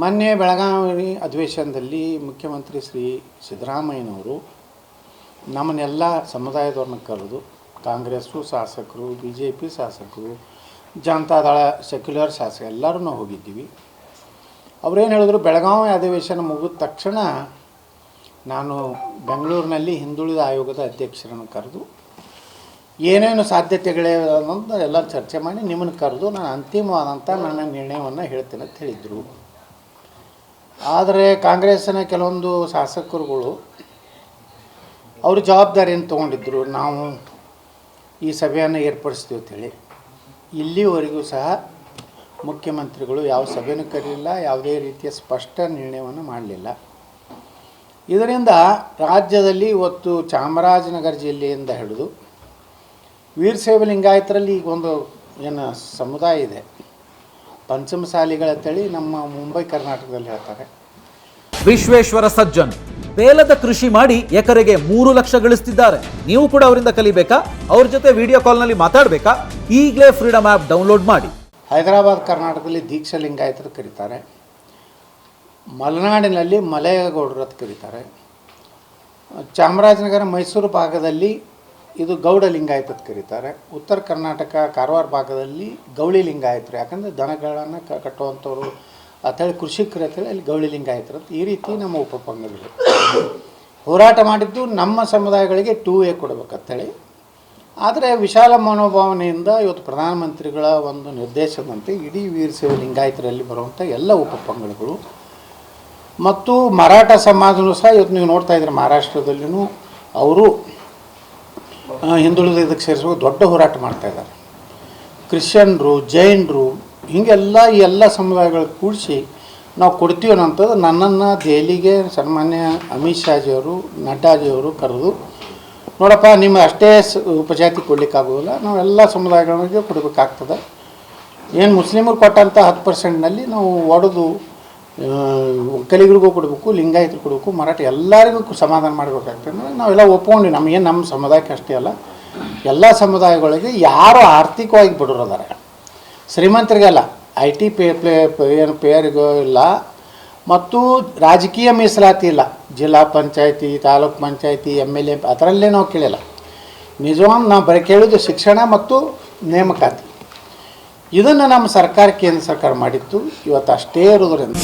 ಮೊನ್ನೆ ಬೆಳಗಾವಿ ಅಧಿವೇಶನದಲ್ಲಿ ಮುಖ್ಯಮಂತ್ರಿ ಶ್ರೀ ಸಿದ್ದರಾಮಯ್ಯನವರು ನಮ್ಮನ್ನೆಲ್ಲ ಸಮುದಾಯದವ್ರನ್ನ ಕರೆದು ಕಾಂಗ್ರೆಸ್ಸು ಶಾಸಕರು ಬಿ ಜೆ ಪಿ ಶಾಸಕರು ಜನತಾದಳ ಸೆಕ್ಯುಲರ್ ಶಾಸಕ ಎಲ್ಲರೂ ನಾವು ಹೋಗಿದ್ದೀವಿ. ಅವ್ರೇನು ಹೇಳಿದ್ರು, ಬೆಳಗಾವಿ ಅಧಿವೇಶನ ಮುಗಿದ ತಕ್ಷಣ ನಾನು ಬೆಂಗಳೂರಿನಲ್ಲಿ ಹಿಂದುಳಿದ ಆಯೋಗದ ಅಧ್ಯಕ್ಷರನ್ನು ಕರೆದು, ಏನೇನು ಸಾಧ್ಯತೆಗಳೇ ಅನ್ನೋದು ಎಲ್ಲ ಚರ್ಚೆ ಮಾಡಿ ನಿಮ್ಮನ್ನು ಕರೆದು ನಾನು ಅಂತಿಮವಾದಂಥ ನನ್ನ ನಿರ್ಣಯವನ್ನು ಹೇಳ್ತೇನೆ ಅಂತ ಹೇಳಿದರು. ಆದರೆ ಕಾಂಗ್ರೆಸ್ಸಿನ ಕೆಲವೊಂದು ಶಾಸಕರುಗಳು ಅವರು ಜವಾಬ್ದಾರಿಯನ್ನು ತೊಗೊಂಡಿದ್ದರು ನಾವು ಈ ಸಭೆಯನ್ನು ಏರ್ಪಡಿಸ್ತೀವಿ ಅಂತೇಳಿ ಇಲ್ಲಿವರೆಗೂ ಸಹ ಮುಖ್ಯಮಂತ್ರಿಗಳು ಯಾವ ಸಭೆನೂ ಕರೀಲಿಲ್ಲ, ಯಾವುದೇ ರೀತಿಯ ಸ್ಪಷ್ಟ ನಿರ್ಣಯವನ್ನು ಮಾಡಲಿಲ್ಲ. ಇದರಿಂದ ರಾಜ್ಯದಲ್ಲಿ ಇವತ್ತು ಚಾಮರಾಜನಗರ ಜಿಲ್ಲೆಯಿಂದ ಹಿಡಿದು ವೀರಶೈವ ಲಿಂಗಾಯತರಲ್ಲಿ ಈಗ ಒಂದು ಏನು ಸಮುದಾಯ ಇದೆ ಪಂಚಮಸಾಲಿಗಳಂತೇಳಿ ನಮ್ಮ ಮುಂಬೈ ಕರ್ನಾಟಕದಲ್ಲಿ ಹೇಳ್ತಾರೆ. ವಿಶ್ವೇಶ್ವರ ಸಜ್ಜನ್ ಬೇಲದ ಕೃಷಿ ಮಾಡಿ ಎಕರೆಗೆ ಮೂರು ಲಕ್ಷ ಗಳಿಸ್ತಿದ್ದಾರೆ. ನೀವು ಕೂಡ ಅವರಿಂದ ಕಲಿಬೇಕಾ? ಅವ್ರ ಜೊತೆ ವಿಡಿಯೋ ಕಾಲ್ನಲ್ಲಿ ಮಾತಾಡಬೇಕಾ? ಈಗಲೇ ಫ್ರೀಡಮ್ ಆ್ಯಪ್ ಡೌನ್ಲೋಡ್ ಮಾಡಿ. ಹೈದರಾಬಾದ್ ಕರ್ನಾಟಕದಲ್ಲಿ ದೀಕ್ಷಾ ಲಿಂಗಾಯತರು ಕರೀತಾರೆ. ಮಲೆನಾಡಿನಲ್ಲಿ ಮಲೆಯಗೌಡರು ಅಂತ ಕರೀತಾರೆ. ಚಾಮರಾಜನಗರ ಮೈಸೂರು ಭಾಗದಲ್ಲಿ ಇದು ಗೌಡ ಲಿಂಗಾಯತ ಅಂತ ಕರೀತಾರೆ. ಉತ್ತರ ಕರ್ನಾಟಕ ಕಾರವಾರ ಭಾಗದಲ್ಲಿ ಗೌಳಿ ಲಿಂಗಾಯತರು. ಯಾಕಂದರೆ ದನಗಳನ್ನು ಕ ಕಟ್ಟುವಂಥವ್ರು ಅಂತೇಳಿ ಕೃಷಿಕರು ಅಂತೇಳಿ ಅಲ್ಲಿ ಗೌಳಿ ಲಿಂಗಾಯತರು ಅಂತ ಈ ರೀತಿ ನಮ್ಮ ಉಪಪಂಗಗಳು. ಹೋರಾಟ ಮಾಡಿದ್ದು ನಮ್ಮ ಸಮುದಾಯಗಳಿಗೆ ಟೂ ಎ ಕೊಡಬೇಕಂತೇಳಿ ಆದರೆ ವಿಶಾಲ ಮನೋಭಾವನೆಯಿಂದ ಇವತ್ತು ಪ್ರಧಾನಮಂತ್ರಿಗಳ ಒಂದು ನಿರ್ದೇಶದಂತೆ ಇಡೀ ವೀರಶೈವ ಲಿಂಗಾಯತರಲ್ಲಿ ಬರುವಂಥ ಎಲ್ಲ ಉಪಪಂಗಡಗಳು ಮತ್ತು ಮರಾಠ ಸಮಾಜನೂ ಸಹ ಇವತ್ತು ನೀವು ನೋಡ್ತಾ ಇದ್ದೀರಿ ಮಹಾರಾಷ್ಟ್ರದಲ್ಲಿಯೂ ಅವರು ಹಿಂದುಳಿದ ಇದಕ್ಕೆ ಸೇರಿಸುವ ದೊಡ್ಡ ಹೋರಾಟ ಮಾಡ್ತಾ ಇದ್ದಾರೆ. ಕ್ರಿಶ್ಚಿಯನ್ರು, ಜೈನರು, ಹೀಗೆಲ್ಲ ಈ ಎಲ್ಲ ಸಮುದಾಯಗಳು ಕೂಡಿಸಿ ನಾವು ಕೊಡ್ತೀವಿ ಅನ್ನೋಂಥದ್ದು ನನ್ನನ್ನು ದೆಹಲಿಗೆ ಸನ್ಮಾನ್ಯ ಅಮಿತ್ ಶಾಜಿಯವರು, ನಡ್ಡಾಜಿಯವರು ಕರೆದು, ನೋಡಪ್ಪ, ನಿಮ್ಮ ಅಷ್ಟೇ ಉಪಜಾತಿ ಕೊಡಲಿಕ್ಕಾಗೋದಿಲ್ಲ ನಾವೆಲ್ಲ ಸಮುದಾಯಗಳಿಗೆ ಕೊಡಬೇಕಾಗ್ತದೆ. ಏನು ಮುಸ್ಲಿಮರು ಕೊಟ್ಟಂಥ ಹತ್ತು ಪರ್ಸೆಂಟ್ನಲ್ಲಿ ನಾವು ಒಡೆದು ಒಕ್ಕಲಿಗರಿಗೂ ಕೊಡಬೇಕು, ಲಿಂಗಾಯತರು ಕೊಡಬೇಕು, ಮರಾಠ ಎಲ್ಲರಿಗೂ ಸಮಾಧಾನ ಮಾಡಬೇಕಾಗ್ತದೆ. ಅಂದ್ರೆ ನಾವೆಲ್ಲ ಒಪ್ಕೊಂಡು ನಮಗೇನು ನಮ್ಮ ಸಮುದಾಯಕ್ಕೆ ಅಷ್ಟೇ ಅಲ್ಲ. ಎಲ್ಲ ಸಮುದಾಯಗಳಿಗೆ ಯಾರು ಆರ್ಥಿಕವಾಗಿ ಬಡವರದಾರೆ. ಶ್ರೀಮಂತರಿಗೆಲ್ಲ ಐ ಟಿ ಪೇ ಪ್ಲೇ ಏನು ಪೇರಿಗೂ ಇಲ್ಲ. ಮತ್ತು ರಾಜಕೀಯ ಮೀಸಲಾತಿ ಇಲ್ಲ. ಜಿಲ್ಲಾ ಪಂಚಾಯತಿ, ತಾಲೂಕ್ ಪಂಚಾಯತಿ, ಎಂ ಎಲ್ ಎ ಅದರಲ್ಲೇ ನಾವು ಕೇಳಿಲ್ಲ. ನಿಜವಾಗ್ ನಾವು ಬರೀ ಕೇಳೋದು ಶಿಕ್ಷಣ ಮತ್ತು ನೇಮಕಾತಿ. ಇದನ್ನು ನಮ್ಮ ಸರ್ಕಾರ ಕೇಂದ್ರ ಸರ್ಕಾರ ಮಾಡಿತ್ತು. ಇವತ್ತು ಅಷ್ಟೇ ಇರೋದ್ರಿಂದ.